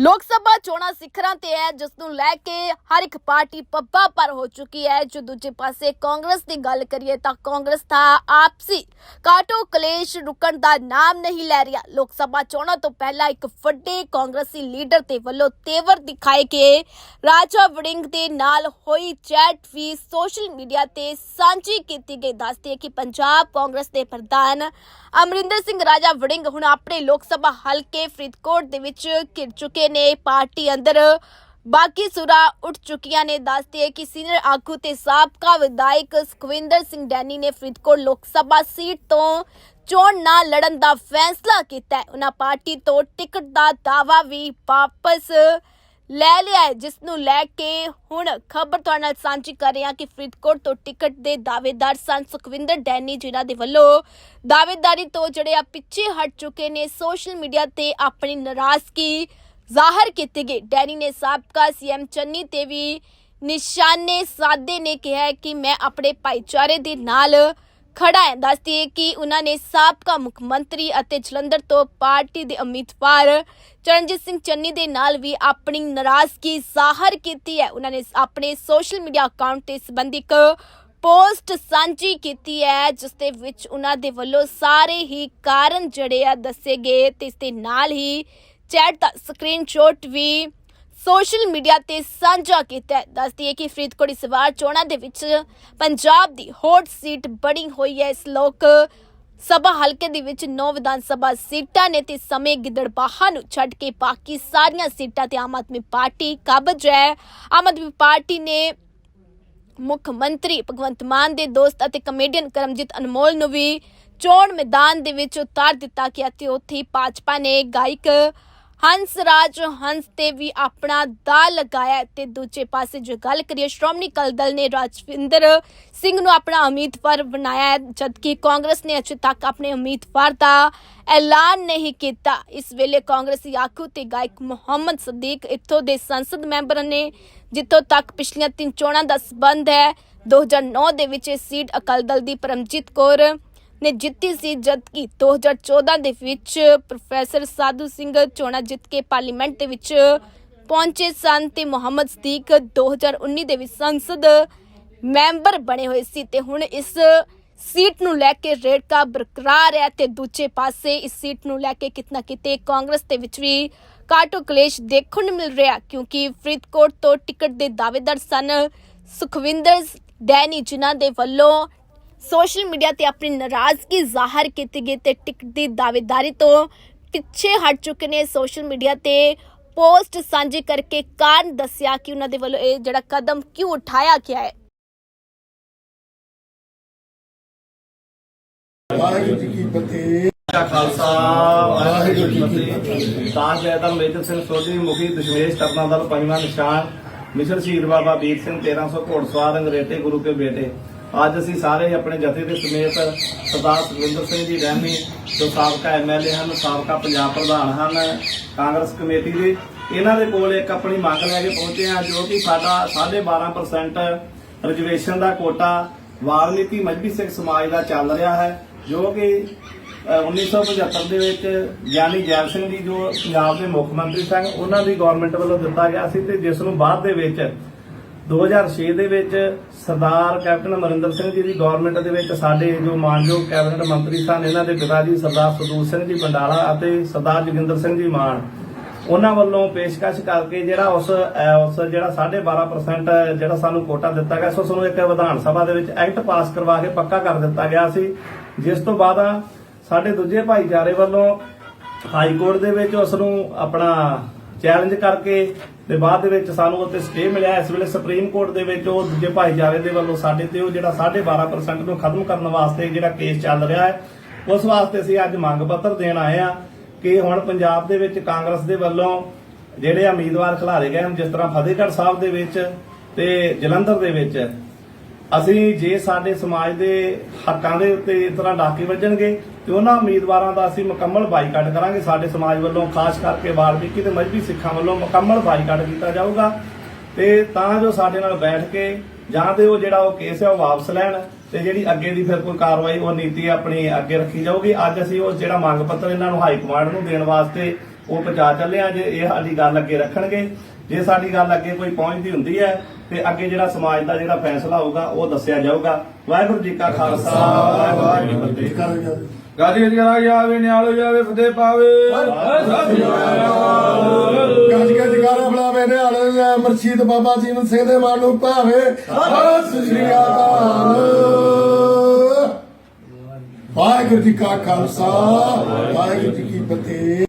ਲੋਕ ਸਭਾ ਚੋਣਾਂ ਸਿਖਰਾਂ ਤੇ ਹੈ, ਜਿਸ ਨੂੰ ਲੈ ਕੇ ਹਰ ਇੱਕ ਪਾਰਟੀ ਪੱਬਾ ਪਰ ਹੋ ਚੁੱਕੀ ਹੈ। ਜੋ ਦੂਜੇ ਪਾਸੇ ਕਾਂਗਰਸ ਦੀ ਗੱਲ ਕਰੀਏ ਤਾਂ ਕਾਂਗਰਸ ਦਾ ਆਪਸੀ ਕਾਟੋ ਕਲੇਸ਼ ਰੁਕਣ ਦਾ ਨਾਮ ਨਹੀਂ ਲੈ ਰਿਹਾ। ਲੋਕ ਸਭਾ ਚੋਣਾਂ ਤੋਂ ਪਹਿਲਾਂ ਇੱਕ ਵੱਡੇ ਕਾਂਗਰਸੀ ਲੀਡਰ ਦੇ ਵੱਲੋਂ ਤੇਵਰ ਦਿਖਾਏ ਕਿ ਰਾਜਾ ਵੜਿੰਗ ਦੇ ਨਾਲ ਹੋਈ ਚੈਟ ਵੀ ਸੋਸ਼ਲ ਮੀਡੀਆ ਤੇ ਸਾਂਝੀ ਕੀਤੀ ਗਈ। ਦੱਸਦੀ ਹੈ ਕਿ ਪੰਜਾਬ ਕਾਂਗਰਸ ਦੇ ਪ੍ਰਧਾਨ ਅਮਰਿੰਦਰ ਸਿੰਘ ਰਾਜਾ ਵੜਿੰਗ ਹੁਣ ਆਪਣੇ ਲੋਕ ਸਭਾ ਹਲਕੇ ਫਰੀਦਕੋਟ ਦੇ ਵਿੱਚ ਘਿਰ ਚੁੱਕੇ ਨੇ। ਪਾਰਟੀ ਅੰਦਰ ਬਾਕੀ ਸੁਰਾ ਉੱਠ ਚੁੱਕੀਆਂ ਨੇ, ਦੱਸਦੀ ਹੈ ਕਿ ਸੀਨੀਅਰ ਆਗੂ ਤੇ ਸਾਬਕਾ ਵਿਧਾਇਕ ਸੁਖਵਿੰਦਰ ਸਿੰਘ ਡੈਨੀ ਨੇ ਫਰੀਦਕੋਟ ਲੋਕ ਸਭਾ ਸੀਟ ਤੋਂ ਚੋਣ ਨਾ ਲੜਨ ਦਾ ਫੈਸਲਾ ਕੀਤਾ ਹੈ। ਉਹਨਾਂ ਪਾਰਟੀ ਤੋਂ ਟਿਕਟ ਦਾ ਦਾਵਾ ਵੀ ਵਾਪਸ ਲੈ ਲਿਆ ਹੈ, ਜਿਸ ਨੂੰ ਲੈ ਕੇ ਹੁਣ ਖਬਰ ਤੁਹਾਡੇ ਨਾਲ ਸਾਂਝੀ ਕਰ ਰਹੇ ਹਾਂ ਕਿ ਫਰੀਦਕੋਟ ਤੋਂ ਟਿਕਟ ਦੇ ਦਾਅਵੇਦਾਰ ਸਨ ਸੁਖਵਿੰਦਰ ਡੈਨੀ, ਜਿਨ੍ਹਾਂ ਦੇ ਵੱਲੋਂ ਦਾਅਵੇਦਾਰੀ ਤੋਂ ਜਿਹੜੇ ਆ ਪਿੱਛੇ ਹਟ ਚੁੱਕੇ ਨੇ। ਸੋਸ਼ਲ ਮੀਡੀਆ ਤੇ ਆਪਣੀ ਨਾਰਾਜ਼ਗੀ ਜ਼ਾਹਰ ਕੀਤੀ ਗਈ ਡੈਨੀ ਨੇ ਸਾਬਕਾ ਸੀਐਮ ਚੰਨੀ ਤੇ ਵੀ ਨਿਸ਼ਾਨੇ ਸਾਧੇ ਨੇ ਕਿਹਾ ਕਿ ਮੈਂ ਆਪਣੇ ਭਾਈਚਾਰੇ ਦੇ ਨਾਲ ਖੜਾ ਹੈ। ਦੱਸਦੀ ਹੈ ਕਿ ਉਹਨਾਂ ਨੇ ਸਾਬਕਾ ਮੁੱਖ ਮੰਤਰੀ ਅਤੇ ਜਲੰਧਰ ਤੋਂ ਪਾਰਟੀ ਦੇ ਉਮੀਦਵਾਰ ਚਰਨਜੀਤ ਸਿੰਘ ਚੰਨੀ ਦੇ ਨਾਲ ਵੀ ਆਪਣੀ ਨਾਰਾਜ਼ਗੀ ਜ਼ਾਹਰ ਕੀਤੀ ਹੈ। ਉਹਨਾਂ ਨੇ ਆਪਣੇ ਸੋਸ਼ਲ ਮੀਡੀਆ ਅਕਾਊਂਟ ਤੇ ਇਸ ਸੰਬੰਧੀ ਪੋਸਟ ਸਾਂਝੀ ਕੀਤੀ ਹੈ, ਜਿਸ ਦੇ ਵਿੱਚ ਉਹਨਾਂ ਦੇ ਵੱਲੋਂ ਸਾਰੇ ਹੀ ਕਾਰਨ ਜਿਹੜੇ ਆ ਦੱਸੇ ਗਏ ਤੇ ਇਸ ਦੇ ਨਾਲ ਹੀ ਚੈਟ ਦਾ ਸਕਰੀਨਸ਼ਾਟ ਵੀ ਸੋਸ਼ਲ ਮੀਡੀਆ ਤੇ ਸਾਂਝਾ ਕੀਤਾ ਦੱਸਦੀ ਹੈ ਕਿ ਫਰੀਦਕੋਟ ਇਸ ਵਾਰ ਚੋਣਾਂ ਦੇ ਵਿੱਚ ਪੰਜਾਬ ਦੀ ਹੌਟ ਸੀਟ ਬਣੀ ਹੋਈ ਹੈ। ਇਸ ਲੋਕ ਸਭਾ ਹਲਕੇ ਦੇ ਵਿੱਚ 9 ਵਿਧਾਨ ਸਭਾ ਸੀਟਾਂ ਨੇ ਤੇ ਸਮੇਂ ਗਿੱਦੜਬਾਹਾ ਨੂੰ ਛੱਡ ਕੇ ਬਾਕੀ ਸਾਰੀਆਂ ਸੀਟਾਂ ਤੇ ਆਮ ਆਦਮੀ ਪਾਰਟੀ ਕਾਬਜ ਹੈ। ਆਮ ਆਦਮੀ ਪਾਰਟੀ ਨੇ ਮੁੱਖ ਮੰਤਰੀ ਭਗਵੰਤ ਮਾਨ ਦੇ ਦੋਸਤ ਅਤੇ ਕਮੇਡੀਅਨ ਕਰਮਜੀਤ ਅਨਮੋਲ ਨੂੰ ਵੀ ਚੋਣ ਮੈਦਾਨ ਦੇ ਵਿੱਚ ਉਤਾਰ ਦਿੱਤਾ ਗਿਆ ਤੇ ਉੱਥੇ ਭਾਜਪਾ ਨੇ ਗਾਇਕ ਹੰਸ ਰਾਜ ਹੰਸ ਤੇ ਵੀ ਆਪਣਾ ਦਾ ਲਗਾਇਆ ਹੈ ਤੇ ਦੂਜੇ ਪਾਸੇ ਜੇ ਗੱਲ ਕਰੀਏ, ਸ਼੍ਰੋਮਣੀ ਅਕਾਲੀ ਦਲ ਨੇ ਰਾਜਵਿੰਦਰ ਸਿੰਘ ਨੂੰ ਆਪਣਾ ਉਮੀਦਵਾਰ ਬਣਾਇਆ ਹੈ, ਜਦਕਿ ਕਾਂਗਰਸ ਨੇ ਅਜੇ ਤੱਕ ਆਪਣੇ ਉਮੀਦਵਾਰ ਦਾ ਐਲਾਨ ਨਹੀਂ ਕੀਤਾ। ਇਸ ਵੇਲੇ ਕਾਂਗਰਸੀ ਆਗੂ ਤੇ ਗਾਇਕ ਮੁਹੰਮਦ ਸਦੀਕ ਇੱਥੋਂ ਦੇ ਸੰਸਦ ਮੈਂਬਰ ਨੇ, ਜਿੱਥੋਂ ਤੱਕ ਪਿਛਲੀਆਂ ਤਿੰਨ ਚੋਣਾਂ ਦਾ ਸਬੰਧ ਹੈ 2009 ਦੇ ਵਿੱਚ ਇਹ ਸੀਟ ਅਕਾਲੀ ਦਲ ਦੀ ਪਰਮਜੀਤ ਕੌਰ ਨੇ ਜਿੱਤੀ ਸੀ ਜਦਕਿ 2014 ਦੇ ਵਿੱਚ ਪ੍ਰੋਫੈਸਰ ਸਾਧੂ ਸਿੰਘ ਚੋਣਾਂ ਜਿੱਤ ਕੇ ਪਾਰਲੀਮੈਂਟ ਦੇ ਵਿੱਚ ਪਹੁੰਚੇ ਸਨ ਤੇ ਮੁਹੰਮਦ ਸਦੀਕ 2019 ਦੇ ਵਿੱਚ ਸੰਸਦ ਮੈਂਬਰ ਬਣੇ ਹੋਏ ਸੀ ਤੇ ਹੁਣ ਇਸ ਸੀਟ ਨੂੰ ਲੈ ਕੇ ਰੇੜਕਾ ਬਰਕਰਾਰ ਹੈ ਤੇ ਦੂਜੇ ਪਾਸੇ ਇਸ ਸੀਟ ਨੂੰ ਲੈ ਕੇ ਕਿਤਨਾ ਕਿਤੇ ਕਾਂਗਰਸ ਦੇ ਵਿੱਚ ਵੀ ਕਾਟੋ ਕਲੇਸ਼ ਦੇਖਣ ਨੂੰ ਮਿਲ ਰਿਹਾ, ਕਿਉਂਕਿ ਫਰੀਦਕੋਟ ਤੋਂ ਟਿਕਟ ਦੇ ਦਾਅਵੇਦਾਰ ਸਨ ਸੁਖਵਿੰਦਰ ਡੈਨੀ ਜਿਨ੍ਹਾਂ ਦੇ ਵੱਲੋਂ ਸੋਸ਼ਲ ਮੀਡੀਆ ਤੇ ਆਪਣੀ ਨਾਰਾਜ਼ਗੀ ਜ਼ਾਹਰ ਕੀਤੀ ਗਈ ਤੇ ਟਿਕਟ ਦੀ ਦਾਅਵੇਦਾਰੀ ਤੋਂ ਪਿੱਛੇ ਹਟ ਚੁੱਕੇ ਨੇ ਸੋਸ਼ਲ ਮੀਡੀਆ ਤੇ ਪੋਸਟ ਸਾਂਝੀ ਕਰਕੇ ਕਾਰਨ ਦੱਸਿਆ ਕਿ ਉਹਨਾਂ ਦੇ ਵੱਲੋਂ ਇਹ ਜਿਹੜਾ ਕਦਮ ਕਿਉਂ ਉਠਾਇਆ ਗਿਆ ਹੈ। ਵਾਹਿਗੁਰੂ ਜੀ ਕੀ ਫਤਿਹ ਦਾ ਖਾਲਸਾ, ਵਾਹਿਗੁਰੂ ਜੀ ਕੀ ਫਤਿਹ। ਤਾਂ ਜੈਤਨ ਮੇਜਰ ਸਿੰਘ ਸੋਢੀ, ਮੁਖੀ ਦਸ਼ਮੇਸ਼ ਤਰਨਾ ਦਲ, ਪੰਜਵਾਂ ਨਿਸ਼ਾਨ ਮਿਸ਼ਨ ਸ਼ਹੀਦ ਬਾਬਾ ਵੀਰ ਸਿੰਘ 1300 ਘੋੜਸਵਾਰ ਅੰਗਰੇਤੇ ਗੁਰੂ ਕੇ ਬੇਟੇ। ਅੱਜ ਅਸੀਂ ਸਾਰੇ ਆਪਣੇ ਜਥੇ ਦੇ ਸਮੇਤ ਸਰਦਾਰ ਸੁਖਵਿੰਦਰ ਸਿੰਘ ਜੀ ਰਹਿਮੀ, ਜੋ ਸਾਬਕਾ ਐਮਐਲਏ ਹਨ, ਸਾਬਕਾ ਪੰਜਾਬ ਪ੍ਰਧਾਨ ਹਨ, ਕਾਂਗਰਸ ਕਮੇਟੀ ਦੇ, ਇਹਨਾਂ ਦੇ ਕੋਲ ਇੱਕ ਆਪਣੀ ਮੰਗ ਲੈ ਕੇ ਪਹੁੰਚੇ ਹਾਂ, ਜੋ ਕਿ ਸਾਡਾ 12.5% ਰਿਜ਼ਰਵੇਸ਼ਨ ਦਾ ਕੋਟਾ ਵਾਲਮੀਕੀ ਮਜਬੀ ਸਿੱਖ ਸਮਾਜ ਦਾ ਚੱਲ ਰਿਹਾ ਹੈ, ਜੋ ਕਿ ਅਹ 1975 ਦੇ ਵਿੱਚ ਗਿਆਨੀ ਜੈਲ ਸਿੰਘ ਜੀ ਜੋ ਪੰਜਾਬ ਦੇ ਮੁੱਖ ਮੰਤਰੀ ਸਨ, ਉਹਨਾਂ ਦੀ ਗਵਰਨਮੈਂਟ ਵੱਲੋਂ ਦਿੱਤਾ ਗਿਆ ਸੀ ਤੇ ਜਿਸ ਨੂੰ ਬਾਅਦ ਦੇ ਵਿੱਚ 2006 ਦੇ ਵਿੱਚ ਸਰਦਾਰ ਕੈਪਟਨ ਅਮਰਿੰਦਰ ਸਿੰਘ ਜੀ ਦੀ ਗਵਰਨਮੈਂਟ ਦੇ ਵਿੱਚ ਸਾਡੇ ਜੋ ਮਾਨਯੋਗ ਕੈਬਨਿਟ ਮੰਤਰੀ ਸਨ, ਇਹਨਾਂ ਦੇ ਪਿਤਾ ਜੀ ਸਰਦਾਰ ਸਦੂਰ ਸਿੰਘ ਜੀ ਬੰਡਾਲਾ ਅਤੇ ਸਰਦਾਰ ਜੋਗਿੰਦਰ ਸਿੰਘ ਜੀ ਮਾਨ, ਉਹਨਾਂ ਵੱਲੋਂ ਪੇਸ਼ਕਸ਼ ਕਰਕੇ ਜਿਹੜਾ ਉਸ ਅਹ ਉਸ ਜਿਹੜਾ 12.5% ਜਿਹੜਾ ਸਾਨੂੰ ਕੋਟਾ ਦਿੱਤਾ ਗਿਆ ਸੋ ਸਾਨੂੰ ਇੱਕ ਵਿਧਾਨ ਸਭਾ ਦੇ ਵਿੱਚ ਐਕਟ ਪਾਸ ਕਰਵਾ ਕੇ ਪੱਕਾ ਕਰ ਦਿੱਤਾ ਗਿਆ ਸੀ। ਜਿਸ ਤੋਂ ਬਾਅਦ ਸਾਡੇ ਦੂਜੇ ਭਾਈਚਾਰੇ ਵੱਲੋਂ ਹਾਈ ਕੋਰਟ ਦੇ ਵਿੱਚ ਉਸ ਨੂੰ ਆਪਣਾ ਚੈਲੰਜ ਕਰਕੇ ਤੇ ਬਾਅਦ ਦੇ ਵਿੱਚ ਸਾਨੂੰ ਉੱਤੇ ਸਟੇ ਮਿਲਿਆ। ਇਸ ਵੇਲੇ ਸੁਪਰੀਮ ਕੋਰਟ ਦੇ ਵਿੱਚ ਉਹ ਦੂਜੇ ਭਾਈਚਾਰੇ ਦੇ ਵੱਲੋਂ ਸਾਡੇ ਤੇ ਉਹ ਜਿਹੜਾ 12.5% ਨੂੰ ਖਤਮ ਕਰਨ ਵਾਸਤੇ ਜਿਹੜਾ ਕੇਸ ਚੱਲ ਰਿਹਾ ਹੈ, ਉਸ ਵਾਸਤੇ ਅਸੀਂ ਅੱਜ ਮੰਗ ਪੱਤਰ ਦੇਣ ਆਏ ਆ ਕਿ ਹੁਣ ਪੰਜਾਬ ਦੇ ਵਿੱਚ ਕਾਂਗਰਸ ਦੇ ਵੱਲੋਂ ਜਿਹੜੇ ਉਮੀਦਵਾਰ ਖਿਲਾਰੇ ਗਏ ਹਨ, ਜਿਸ ਤਰ੍ਹਾਂ ਫਤਿਹਗੜ੍ਹ ਸਾਹਿਬ ਦੇ ਵਿੱਚ ਤੇ ਜਲੰਧਰ ਦੇ ਵਿੱਚ ਅਸੀਂ ਜੇ ਸਾਡੇ ਸਮਾਜ ਦੇ ਹੱਕਾਂ ਦੇ ਉੱਤੇ ਇਸ ਤਰ੍ਹਾਂ ਡਾਕੇ ਵੱਜਣਗੇ ਤੇ ਉਹਨਾਂ ਉਮੀਦਵਾਰਾਂ ਦਾ ਅਸੀਂ ਮੁਕੰਮਲ ਬਾਈਕਾਟ ਕਰਾਂਗੇ। ਸਾਡੇ ਸਮਾਜ ਵੱਲੋਂ ਖਾਸ ਕਰਕੇ ਵਾਲਮੀਕੀ ਤੇ ਮਜਬੀ ਸਿੱਖਾਂ ਵੱਲੋਂ ਮੁਕੰਮਲ ਬਾਈਕਾਟ ਕੀਤਾ ਜਾਊਗਾ। ਤੇ ਤਾਂ ਜੋ ਸਾਡੇ ਨਾਲ ਬੈਠ ਕੇ ਜਾਂ ਤੇ ਉਹ ਜਿਹੜਾ ਉਹ ਕੇਸ ਹੈ ਉਹ ਵਾਪਸ ਲੈਣ ਤੇ ਜਿਹੜੀ ਅੱਗੇ ਦੀ ਫਿਰ ਕੋਈ ਕਾਰਵਾਈ, ਉਹ ਨੀਤੀ ਆਪਣੀ ਅੱਗੇ ਰੱਖੀ ਜਾਊਗੀ। ਅੱਜ ਅਸੀਂ ਉਹ ਜਿਹੜਾ ਮੰਗ ਪੱਤਰ ਇਹਨਾਂ ਨੂੰ ਹਾਈ ਕਮਾਂਡ ਨੂੰ ਦੇਣ ਵਾਸਤੇ ਉਹ ਪਹੁੰਚਾ ਚੱਲੇ ਆ ਜੇ ਇਹ ਸਾਡੀ ਗੱਲ ਅੱਗੇ ਰੱਖਣਗੇ। ਜੇ ਸਾਡੀ ਗੱਲ ਅੱਗੇ ਕੋਈ ਪਹੁੰਚਦੀ ਹੁੰਦੀ ਹੈ ਤੇ ਅੱਗੇ ਜਿਹੜਾ ਸਮਾਜ ਦਾ ਜਿਹੜਾ ਫੈਸਲਾ ਹੋਊਗਾ ਉਹ ਦੱਸਿਆ ਜਾਊਗਾ। ਵਾਹਿਗੁਰੂ ਜੀ ਕਾ ਖਾਲਸਾ ਵਾਹਿਗੁਰੂ ਜੀ ਕੀ ਫਤਿਹ। ਗਾਦੀ ਜਰਾ ਜਾਵੇ ਨਿਆਲੋ ਜਾਵੇ ਫਤਿਹ ਪਾਵੇ। ਗੱਜ ਮਰਸ਼ੀਦ ਬਾਬਾ ਜੀਵਨ ਸਿੰਘ ਦੇ ਮਨ ਨੂੰ ਭਾਵੇ। ਸਤਿ ਸ੍ਰੀ ਅਕਾਲ। ਵਾਹਿਗੁਰੂ ਜੀ ਕਾ ਖਾਲਸਾ ਵਾਹਿਗੁਰੂ ਜੀ ਕੀ ਫਤਿਹ।